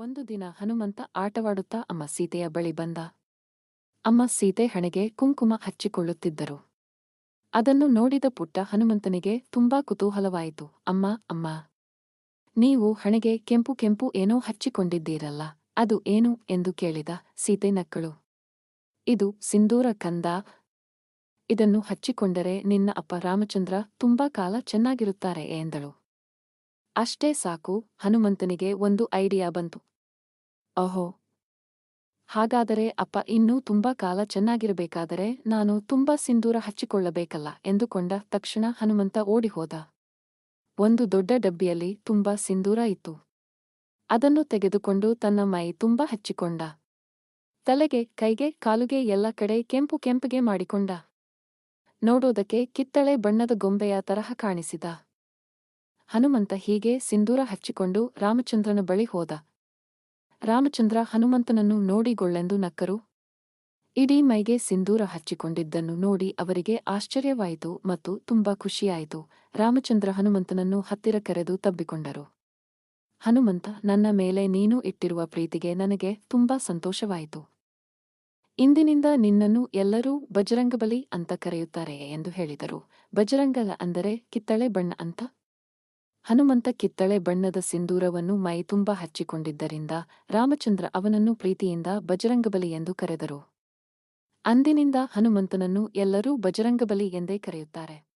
ಒಂದು ದಿನ ಹನುಮಂತ ಆಟವಾಡುತ್ತಾ ಅಮ್ಮ ಸೀತೆಯ ಬಳಿ ಬಂದ. ಅಮ್ಮ ಸೀತೆ ಹಣೆಗೆ ಕುಂಕುಮ ಹಚ್ಚಿಕೊಳ್ಳುತ್ತಿದ್ದರು. ಅದನ್ನು ನೋಡಿದ ಪುಟ್ಟ ಹನುಮಂತನಿಗೆ ತುಂಬಾ ಕುತೂಹಲವಾಯಿತು. ಅಮ್ಮ ಅಮ್ಮ, ನೀವು ಹಣೆಗೆ ಕೆಂಪು ಕೆಂಪು ಏನೋ ಹಚ್ಚಿಕೊಂಡಿದ್ದೀರಲ್ಲ, ಅದು ಏನು ಎಂದು ಕೇಳಿದ ಸೀತೆ ನಕ್ಕಳು. ಇದು ಸಿಂಧೂರ ಕಂದ. ಇದನ್ನು ಹಚ್ಚಿಕೊಂಡರೆ ನಿನ್ನ ಅಪ್ಪ ರಾಮಚಂದ್ರ ತುಂಬಾ ಕಾಲ ಚೆನ್ನಾಗಿರುತ್ತಾರೆ ಎಂದಳು. ಅಷ್ಟೇ ಸಾಕು, ಹನುಮಂತನಿಗೆ ಒಂದು ಐಡಿಯಾ ಬಂತು. ಅಹೋ. ಹಾಗಾದರೆ ಅಪ್ಪ, ಇನ್ನೂ ತುಂಬಾ ಕಾಲ ಚೆನ್ನಾಗಿರಬೇಕಾದರೆ ನಾನು ತುಂಬಾ ಸಿಂಧೂರ ಹಚ್ಚಿಕೊಳ್ಳಬೇಕಲ್ಲ ಎಂದುಕೊಂಡ ತಕ್ಷಣ ಹನುಮಂತ ಓಡಿಹೋದ. ಒಂದು ದೊಡ್ಡ ಡಬ್ಬಿಯಲ್ಲಿ ತುಂಬಾ ಸಿಂಧೂರ ಇತ್ತು. ಅದನ್ನು ತೆಗೆದುಕೊಂಡು ತನ್ನ ಮೈ ತುಂಬಾ ಹಚ್ಚಿಕೊಂಡ. ತಲೆಗೆ, ಕೈಗೆ, ಕಾಲುಗೆ ಎಲ್ಲ ಕಡೆ ಕೆಂಪು ಕೆಂಪುಗೆ ಮಾಡಿಕೊಂಡ. ನೋಡೋದಕ್ಕೆ ಕಿತ್ತಳೆ ಬಣ್ಣದ ಗೊಂಬೆಯ ತರಹ ಕಾಣಿಸಿದ. ಹನುಮಂತ ಹೀಗೆ ಸಿಂಧೂರ ಹಚ್ಚಿಕೊಂಡು ರಾಮಚಂದ್ರನ ಬಳಿ ಹೋದ. ರಾಮಚಂದ್ರ ಹನುಮಂತನನ್ನು ನೋಡಿಗೊಳ್ಳೆಂದು ನಕ್ಕರು. ಇಡೀ ಮೈಗೆ ಸಿಂಧೂರ ಹಚ್ಚಿಕೊಂಡಿದ್ದನ್ನು ನೋಡಿ ಅವರಿಗೆ ಆಶ್ಚರ್ಯವಾಯಿತು ಮತ್ತು ತುಂಬಾ ಖುಷಿಯಾಯಿತು. ರಾಮಚಂದ್ರ ಹನುಮಂತನನ್ನು ಹತ್ತಿರ ಕರೆದು ತಬ್ಬಿಕೊಂಡರು. ಹನುಮಂತ, ನನ್ನ ಮೇಲೆ ನೀನು ಇಟ್ಟಿರುವ ಪ್ರೀತಿಗೆ ನನಗೆ ತುಂಬಾ ಸಂತೋಷವಾಯಿತು. ಇಂದಿನಿಂದ ನಿನ್ನನ್ನು ಎಲ್ಲರೂ ಬಜರಂಗಬಲಿ ಅಂತ ಕರೆಯುತ್ತಾರೆ ಎಂದು ಹೇಳಿದರು. ಬಜರಂಗಲ ಅಂದರೆ ಕಿತ್ತಳೆ ಬಣ್ಣ ಅಂತ ಹನುಮಂತ ಕಿತ್ತಳೆ ಬಣ್ಣದ ಸಿಂಧೂರವನ್ನು ಮೈ ತುಂಬ ಹಚ್ಚಿಕೊಂಡಿದ್ದರಿಂದ ರಾಮಚಂದ್ರ ಅವನನ್ನು ಪ್ರೀತಿಯಿಂದ ಬಜರಂಗಬಲಿ ಎಂದು ಕರೆದರು. ಅಂದಿನಿಂದ ಹನುಮಂತನನ್ನು ಎಲ್ಲರೂ ಬಜರಂಗಬಲಿ ಎಂದೇ ಕರೆಯುತ್ತಾರೆ.